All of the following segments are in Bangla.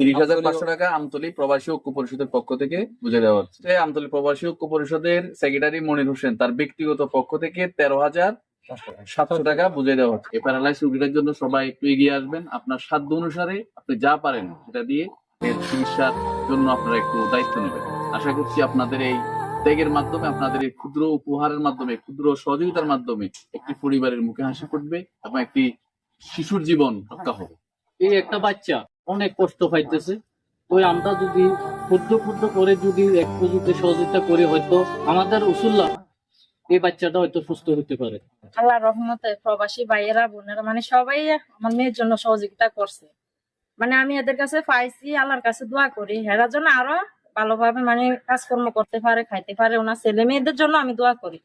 তিরিশ হাজার পাঁচশো টাকা আমতলী প্রবাসী ঐক্য পরিষদের পক্ষ থেকে বুঝে দেওয়া হচ্ছে। আমতলী প্রবাসী ঐক্য পরিষদের সেক্রেটারি মনির হোসেন তার ব্যক্তিগত পক্ষ থেকে তেরো হাজার সাতশো টাকা বুঝে দেওয়া হচ্ছে। এই প্যারালাইজ রোগীদের জন্য সবাই একটু এগিয়ে আসবেন। আপনার সাধ্য অনুসারে আপনি যা পারেন সেটা দিয়ে এর চিকিৎসার জন্য আপনারা একটু দায়িত্ব নেবেন। আশা করছি আপনাদের এই ত্যাগের মাধ্যমে আপনাদের এই ক্ষুদ্র উপহারের মাধ্যমে ক্ষুদ্র সহযোগিতার মাধ্যমে একটি পরিবারের মুখে হাসি ফুটবে এবং একটি শিশুর জীবন রক্ষা হবে। এই একটা বাচ্চা। অনেক কষ্ট পাইতেছে। ওই আমরা যদি ক্ষুদ্র ক্ষুদ্র করে যদি একটু যদি সহযোগিতা করি, হয়তো আমাদের উসুল্লাহ এই বাচ্চাটা হয়তো সুস্থ হতে পারে। আল্লাহ রহমতে প্রবাসী ভাইয়েরা, বোনেরা মানে সবাই আমার মেয়ের জন্য সহযোগিতা করছে। মানে আমি এদের কাছে পাইছি, আল্লাহর কাছে দোয়া করি। হেরার জন্য আরও ভালোভাবে মানে কাজকর্ম করতে পারে, খাইতে পারে। ওনার ছেলে মেয়েদের জন্য আমি দোয়া করি।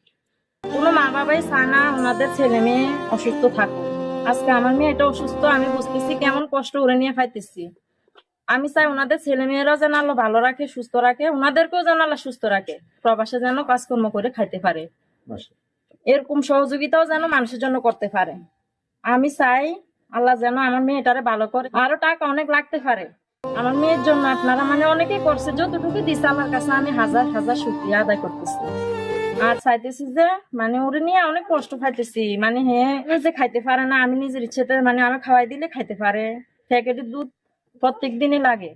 কোনো মা বাবাই চায় না ওনাদের ছেলে মেয়ে অসুস্থ থাকুক। আজকে আমার মেয়ে এটা অসুস্থ আমি বুঝতেছি কেমন কষ্ট ওরে নিয়ে খাইতেছি। আমি চাই ওনাদের ছেলে মেয়েরা যেন আল্লাহ ভালো রাখে সুস্থ রাখে ওনাদেরকেও যেন আল্লাহ সুস্থ রাখে প্রবাসে যেন কাজকর্ম করে খাইতে পারে। এরকম সহযোগিতাও যেন মানুষের জন্য করতে পারে। আমি চাই আল্লাহ যেন আমার মেয়েটারে ভালো করে আরও টাকা অনেক লাগতে পারে। আমার মেয়ের জন্য আপনারা মানে অনেকে করছে যতটুকু দিছে আমার কাছে আমি হাজার হাজার শুক্রিয়া আদায় করতেছি। আর চাইতেছি যে মানে ওরে নিয়ে অনেক কষ্ট খাইতেছি মানে হে নিজে খাইতে পারে না, আমি নিজের ইচ্ছেতে মানে আমি খাওয়াই দিলে খাইতে পারে। প্যাকেটের দুধ প্রত্যেক দিনই লাগে।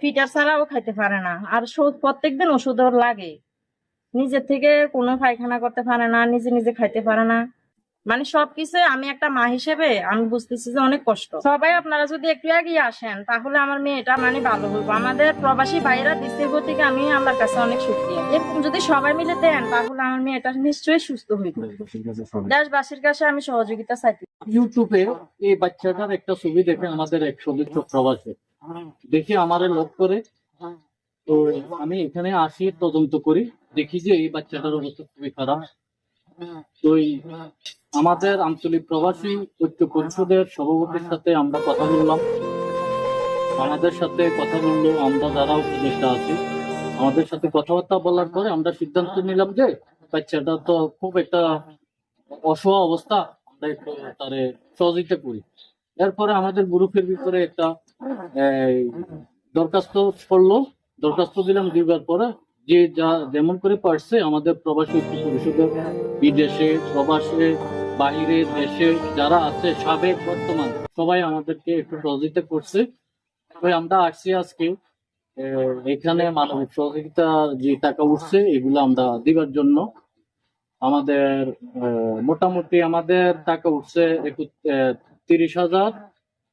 ফিটার ছাড়াও খাইতে পারে না। আর প্রত্যেক দিন ওষুধ লাগে। নিজের থেকে কোনো পায়খানা করতে পারে না, নিজে নিজে খাইতে পারে না। মানে সবকিছু আমি একটা মা হিসেবে আমি বুঝতেছি যে অনেক কষ্ট। সবাই আপনারা যদি একটু এগিয়ে আসেন তাহলে আমার মেয়েটা মানে ভালো হইব। আমাদের প্রবাসী ভাইরা দিচ্ছে গতিকে আমি আল্লাহর কাছে অনেক সুখী এরকম যদি সবাই মিলে দেন তাহলে আমার মেয়েটা নিশ্চয়ই সুস্থ হইব। দেশবাসীর কাছে আমি সহযোগিতা চাইতে। ইউটিউবে এই বাচ্চাটার একটা ছবি দেখে আমাদের এক সদস্য প্রবাসে। দেখে আমার লোক করে তো আমি এখানে আসি তদন্ত করি দেখি যে এই বাচ্চাটার অবস্থা খুবই খারাপ। তো আমাদের আঞ্চলিক প্রবাসী ঐক্য পরিষদের সভাপতির সাথে আমরা কথা বললাম। আমাদের সাথে কথা বলল আমরা যারা উপদেষ্টা আছি। আমাদের সাথে কথাবার্তা বলার পরে আমরা সিদ্ধান্ত নিলাম যে বাচ্চাটা তো খুব একটা অসহায় অবস্থা, আমরা একটু তারে সহযোগিতা করি। এরপরে আমাদের গ্রুপের ভিতরে একটা দরখাস্ত করল। দরখাস্ত দিলাম দিবার পরে যে যা যেমন করে পারছে, আমাদের প্রবাসী পরিষদের বিদেশে, প্রবাসে, বাইরে দেশে যারা আছে, সাবেক বর্তমান, সবাই আমাদেরকে একটু সহযোগিতা করছে। আমরা আসছি আজকে এখানে মানবিক সহযোগিতা যে টাকা উঠছে, এগুলো আমরা দিবার জন্য। আমাদের মোটামুটি আমাদের টাকা উঠছে তিরিশ হাজার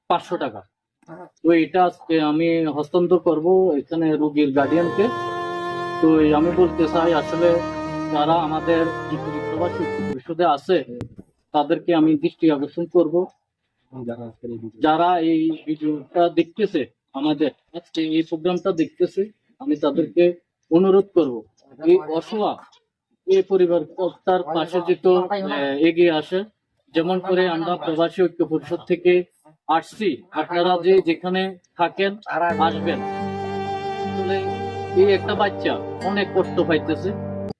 পাঁচশো টাকা। তো এটা আজকে আমি হস্তান্তর করব এখানে রোগীর গার্ডিয়ানকে তো আমি বলতে চাই আসলে যারা আমাদের পরিষদে আছে, তাদেরকে আমি দৃষ্টি আকর্ষণ করব। যারা এই ভিডিওটা দেখতেছে আমাদের, আজকে এই প্রোগ্রামটা দেখতেছে, আমি তাদেরকে অনুরোধ করব। এই অসহায় এই পরিবার তার পাশে যেত এগিয়ে আসে, যেমন করে আমরা প্রবাসী ঐক্য পরিষদ থেকে আসছি। আপনারা যে যেখানে থাকেন, আসবেন। এই একটা বাচ্চা অনেক কষ্ট পাইতেছে।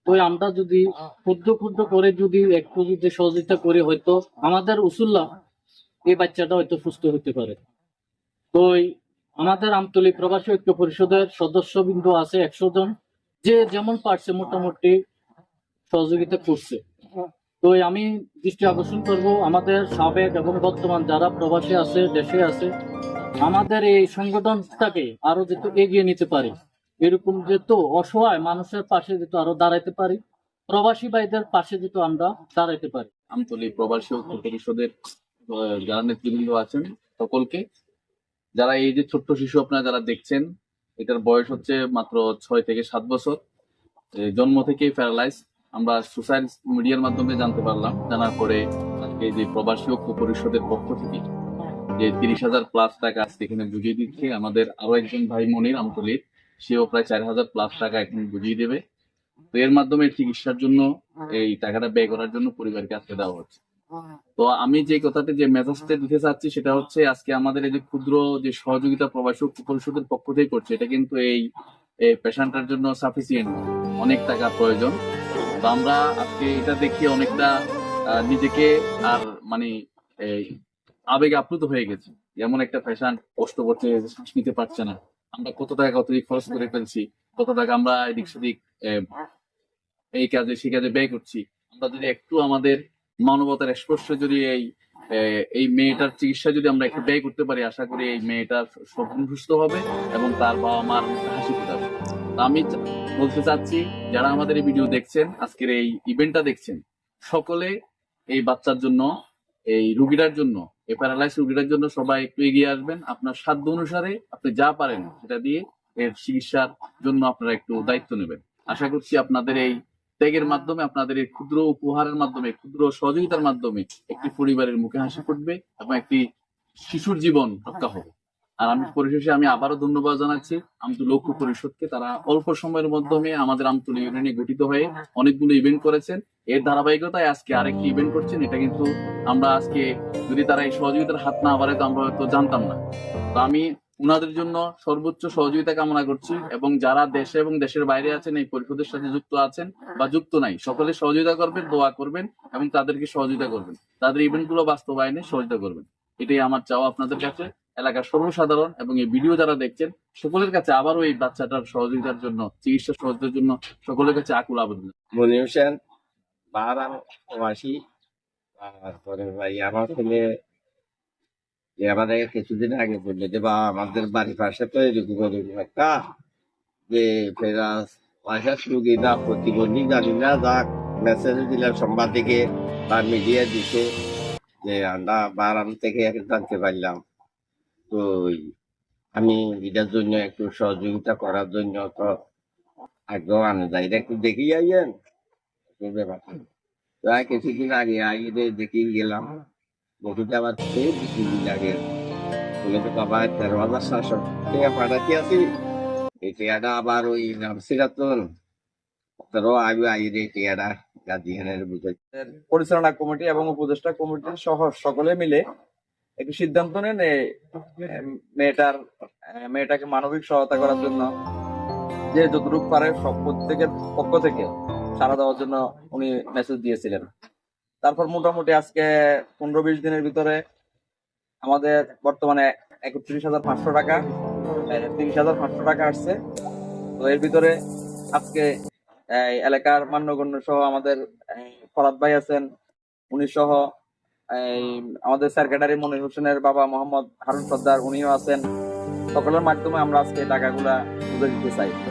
তো আমরা যদি ক্ষুদ্র ক্ষুদ্র করে যদি একটু যদি সহযোগিতা করি, হয়তো আমাদের উসুল্লাহ এই বাচ্চাটা হয়তো সুস্থ হতে পারে। তো আমাদের আমতলী প্রবাসী ঐক্য পরিষদের সদস্য বিন্দু আছে একশো জন। যে যেমন পারছে মোটামুটি সহযোগিতা করছে। তো আমি দৃষ্টি আকর্ষণ করব আমাদের সাবেক এবং বর্তমান যারা প্রবাসী আছে, দেশে আছে, আমাদের এই সংগঠনটাকে আরও যেহেতু এগিয়ে নিতে পারি। এরকম যেহেতু অসহায়, মানুষের পাশে যেহেতু আরও দাঁড়াইতে পারি, প্রবাসী ভাইদের পাশে যেহেতু আমরা দাঁড়াইতে পারি। আমতলী প্রবাসী ঐক্য পরিষদের যারা নেতৃবৃন্দ আছেন সকলকে, যারা এই যে ছোট্ট শিশু আপনারা যারা দেখছেন, এটার বয়স হচ্ছে মাত্র ছয় থেকে সাত বছর জন্ম থেকেই প্যারালাইজ আমরা সোশ্যাল মিডিয়ার মাধ্যমে জানতে পারলাম, জানার পরে আজকে যে প্রবাসী ঐক্য পরিষদের পক্ষ থেকে যে তিরিশ হাজার প্লাস টাকা আজকে এখানে বুঝিয়ে দিচ্ছে আমাদের আরও একজন ভাই মনির আমতলির। সেও প্রায় চার হাজার প্লাস টাকা এখন বুঝিয়ে দেবে। তো এর মাধ্যমে চিকিৎসার জন্য এই টাকাটা ব্যয় করার জন্য পরিবারকে আজকে দেওয়া হচ্ছে। তো আমি যে কথাটা যে মেসেজটা দিতে চাচ্ছি সেটা হচ্ছে আজকে আমাদের এই যে ক্ষুদ্র যে সহযোগিতা প্রবাসী পরিষদের পক্ষ থেকে করছে এটা কিন্তু এই পেশেন্টের জন্য সাফিসিয়েন্ট অনেক টাকা প্রয়োজন। তো আমরা আজকে এটা দেখে অনেকটা নিজেকে আর মানে এই আবেগে আপ্লুত হয়ে গেছে। এমন একটা ফ্যাশন কষ্ট করছে শ্বাস নিতে পারছে না। আমরা কত টাকা কত দিক খরচ করে ফেলছি কত টাকা আমরা এদিক সেদিক এই কাজে সেই কাজে ব্যয় করছি। আমরা যদি একটু আমাদের মানবতার স্পর্শে যদি এই এই মেয়েটার চিকিৎসা যদি আমরা একটু ব্যয় করতে পারি আশা করি এই মেয়েটার সম্পূর্ণ সুস্থ হবে এবং তার বাবা মার হাসি ফোটাবে। তো আমি বলতে চাচ্ছি যারা আমাদের এই ভিডিও দেখছেন আজকের এই ইভেন্টটা দেখছেন সকলে এই বাচ্চার জন্য এই রুগীটার জন্য এই প্যারালাইসিস রোগীটার জন্য সবাই একটু এগিয়ে আসবেন। আপনার সাধ্য অনুসারে আপনি যা পারেন সেটা দিয়ে এর চিকিৎসার জন্য আপনারা একটু দায়িত্ব নেবেন। আশা করছি আপনাদের এই ত্যাগের মাধ্যমে, আপনাদের এই ক্ষুদ্র উপহারের মাধ্যমে, ক্ষুদ্র সহযোগিতার মাধ্যমে একটি পরিবারের মুখে হাসি ফুটবে এবং একটি শিশুর জীবন রক্ষা হবে। আর আমি পরিশেষে আমি আবারও ধন্যবাদ জানাচ্ছি আমতু লক্ষ্য পরিষদকে। তারা অল্প সময়ের মাধ্যমে আমাদের আমতুল ইউনিয়নে গঠিত হয়ে অনেকগুলো ইভেন্ট করেছেন। এর ধারাবাহিকতায় আজকে আরেকটি ইভেন্ট করছেন। এটা কিন্তু আমরা আজকে যদি তারা এই সহযোগিতার হাত না বাড়ে তো আমরা হয়তো জানতাম না। তো আমি উনাদের জন্য সর্বোচ্চ সহযোগিতা কামনা করছি এবং যারা দেশে এবং দেশের বাইরে আছেন এই পরিষদের সাথে যুক্ত আছেন বা যুক্ত নাই সকলে সহযোগিতা করবেন দোয়া করবেন এবং তাদেরকে সহযোগিতা করবেন। তাদের ইভেন্টগুলো বাস্তবায়নে সহযোগিতা করবেন। এটাই আমার চাওয়া আপনাদের কাছে। এলাকার সর্বসাধারণ এবং এই ভিডিও যারা দেখছেন, সকলের কাছে আবারও এই বাচ্চাটার সহযোগিতার জন্য, চিকিৎসা সহযোগিতার জন্য সকলের কাছে আকুল আবেদন মনি হোসেন, বারাম প্রবাসী তারপরে ভাই আমার ছেলে। যে আমাদের কিছুদিন আগে বললে যে, বা, আমাদের বাড়ির পাশে তো এরকম এরকম একটা যে ফেরাস পয়সা সুগি না, প্রতিবন্ধী জানি না যাক মেসেজ দিলাম সংবাদ থেকে বা মিডিয়া দিছে, যে আমরা বারাম থেকে জানতে পারলাম। তো আমি এটার জন্য একটু সহযোগিতা করার জন্য তো আগ্রহ আনে এটা একটু দেখি আইয়েন। ব্যাপারটা প্রায় কিছুদিন আগে আগে দেখি গেলাম। দেখি আবার সেই কিছুদিন আগে? বলে তো বাবা, তেরো হাজার সাতশো পাঠাতে আছি। এই টাকাটা আবার ওই নামসিরাতন তেরো আগে আগে টাকাটা। গার্জিয়ানের বুঝে পরিচালনা কমিটি এবং উপদেষ্টা কমিটির সহ সকলে মিলে একটি সিদ্ধান্ত নেন মেয়েটার মেয়েটাকে মানবিক সহায়তা করার জন্য। যে যতটুকু পারে সব প্রত্যেকের পক্ষ থেকে সাড়া দেওয়ার জন্য উনি মেসেজ দিয়েছিলেন। তারপর মোটামুটি আজকে পনেরো বিশ দিনের ভিতরে আমাদের বর্তমানে একত্রিশ হাজার পাঁচশো টাকা, তিরিশ হাজার পাঁচশো টাকা আসছে। তো এর ভিতরে আজকে এলাকার মান্যগণ্য সহ আমাদের ফরাদ ভাই আছেন, উনি সহ আমাদের সেক্রেটারি মনির হোসেনের বাবা মোহাম্মদ হারুন সর্দার, উনিও আছেন। সকলের মাধ্যমে আমরা আজকে টাকাগুলা তুলে দিতে চাই।